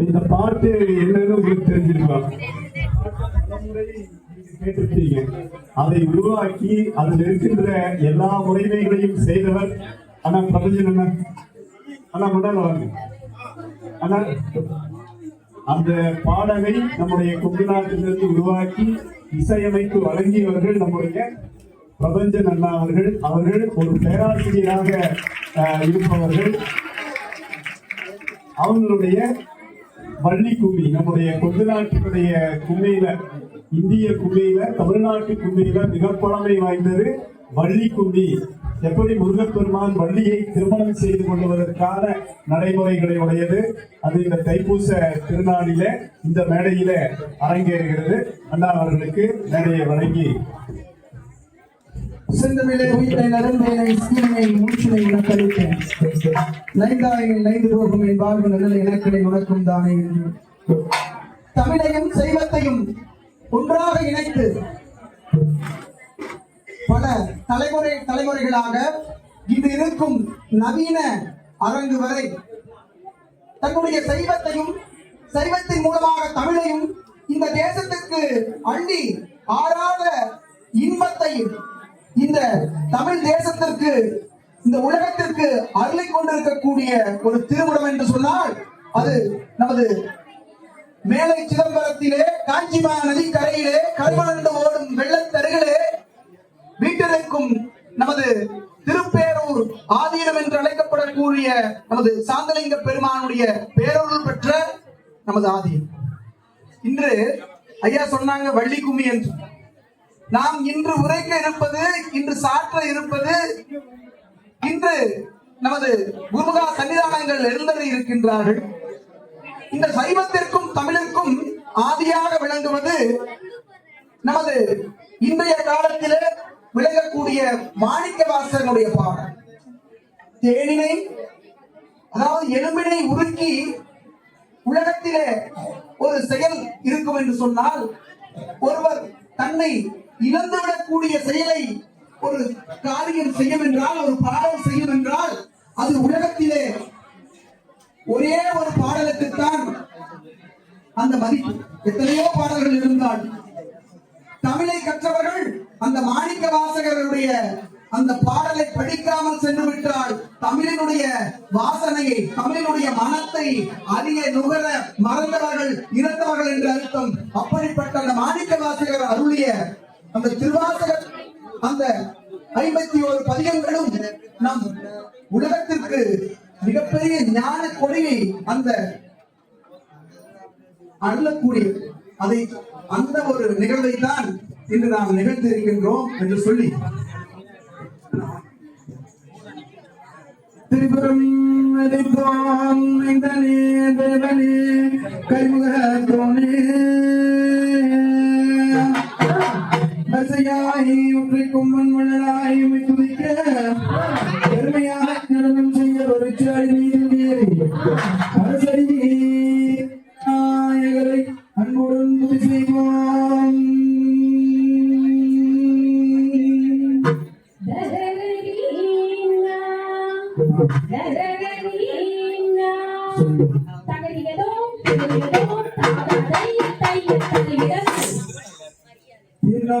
இந்த பாட்டு என்னன்னு உங்களுக்கு தெரிஞ்சிருக்கலாம் அதை உருவாக்கி அதில் இருக்கின்ற எல்லா முறைமைகளையும் செய்தவர் அண்ணா பிரபஞ்சன் அண்ணா. அண்ணா முதல் அண்ணா அந்த பாடலை நம்முடைய கொங்கு நாட்டிலிருந்து உருவாக்கி இசையமைத்து வழங்கியவர்கள் நம்முடைய பிரபஞ்சன் அண்ணா அவர்கள். அவர்கள் ஒரு பேராசிரியராக இருப்பவர்கள். அவங்களுடைய வள்ளி கும்மி நம்முடைய கொங்கு நாட்டினுடைய கும்மையில இந்திய கும்மையில தமிழ்நாட்டு கும்மியில மிக பழமை வாய்ந்தது வள்ளி கும்மி எப்படி முருகப்பெருமான் வள்ளியை திருமணம் செய்து கொள்வதற்கான நடைமுறைகளை உடையது? அது இந்த தைப்பூச திருநாளில இந்த மேடையில அரங்கேறுகிறது. அண்ணா அவர்களுக்கு மேடையை வழங்கி செந்தமிழே உயிரை நரம்பேனை சீமையை மூச்சினை உனக்களித்தேன் நைந்தாயின் நைந்து போகும் என் வாழ்வு நல்ல இலக்கணை உனக்கும் தானே என்று. தமிழையும் செய்வத்தையும் ஒன்றாக இணைத்து பல தலைமுறை தலைமுறைகளாக இன்று இருக்கும் நவீன அரங்கு வரை தன்னுடைய சைவத்தையும் சைவத்தின் மூலமாக தமிழையும் இந்த தேசத்துக்கு அள்ளி ஆறாத இன்பத்தையும் இந்த தமிழ் தேசத்திற்கு இந்த உலகத்திற்கு அருளை கொண்டிருக்கக்கூடிய ஒரு திருமணம் என்று சொன்னால் அது நமது மேலை சிதம்பரத்திலே காஞ்சிமா நதிக்கரையிலே கருமணந்து ஓடும் வெள்ளத்தருகிலே வீட்டிற்கும் நமது திருப்பேரூர் ஆதீனம் என்று அழைக்கப்படக்கூடிய நமது சாந்தலிங்க பெருமானுடைய பேரொருள் பெற்ற நமது ஆதீனம். இன்று ஐயா சொன்னாங்க வள்ளி கும்மி என்று. நாம் இன்று உரைக்க இருப்பது இன்று சாற்ற இருப்பது இன்று நமது குருமுகா சன்னிதானங்கள் எழுந்தறி இருக்கின்றார்கள். இந்த சைவத்திற்கும் தமிழுக்கும் ஆதியாக விளங்குவது நமது இன்றைய காலத்திலே விளங்கக்கூடிய மாணிக்க வாசகனுடைய பாடல். தேனினை அதாவது எலும்பினை உருக்கி உலகத்திலே ஒரு செயல் இருக்கும் என்று சொன்னால் ஒருவர் தன்னை இழந்துவிடக்கூடிய செயலை ஒரு காரியம் செய்யும் என்றால் ஒரு பாடல் செய்யும் என்றால் அது உலகத்திலே ஒரே ஒரு பாடலுக்குத்தான் அந்த மதிப்பு. எத்தனையோ பாடல்கள் இருந்தால் தமிழை கற்றவர்கள் அந்த மாணிக்க வாசகருடைய அந்த பாடலை படிக்காமல் சென்று விட்டால் தமிழினுடைய வாசனையை தமிழினுடைய மனத்தை அறிய நுகர மறந்தவர்கள் இறந்தவர்கள் என்று அர்த்தம். அப்படிப்பட்ட அந்த மாணிக்க வாசகர் அருளிய அந்த திருவாசகர் அந்த ஐம்பத்தி ஒரு பதிகங்களும் நம் உலகத்திற்கு மிகப்பெரிய ஞான கொடியை அந்த அள்ளக்கூடிய அதை அந்த ஒரு நிகழ்வை தான் இன்று நாம் நிகழ்த்தி இருக்கின்றோம் என்று சொல்லி. திரிபுரம் நதிபுரம் இந்தனே தேவனே கைமுக தோனே பசையாகி ஒன்றைக்கும் மண்மணலாகி துதிக்க பெருமையாக நடனம் செய்ய ஒரு சாய் மீது ஏறி அரசடி நாயகரை அன்புடன் துதி செய்வோம்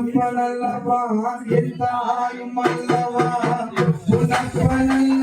பிறப்பனல்லவா என் தாயும் அல்லவா? புனப்பனல்லவா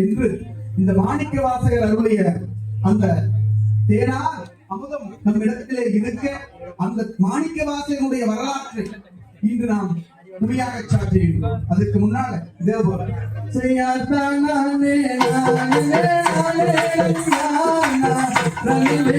என்று இந்த மாணிக்க வாசகர் அருளிய அந்த தேனார் அமுதம் நம்மிடத்திலே இருக்க அந்த மாணிக்க வாசகனுடைய வரலாற்றை இன்று நாம் உண்மையாக சாற்றி அதுக்கு முன்னால இதே போல நானே நானே நானே நானே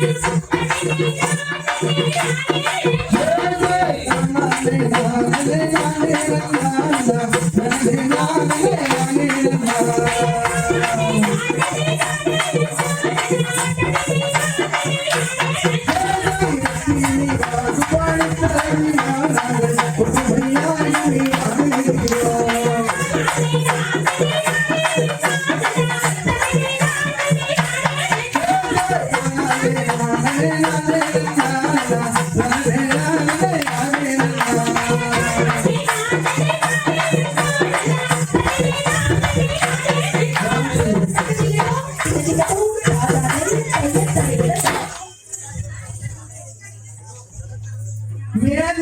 Yeah.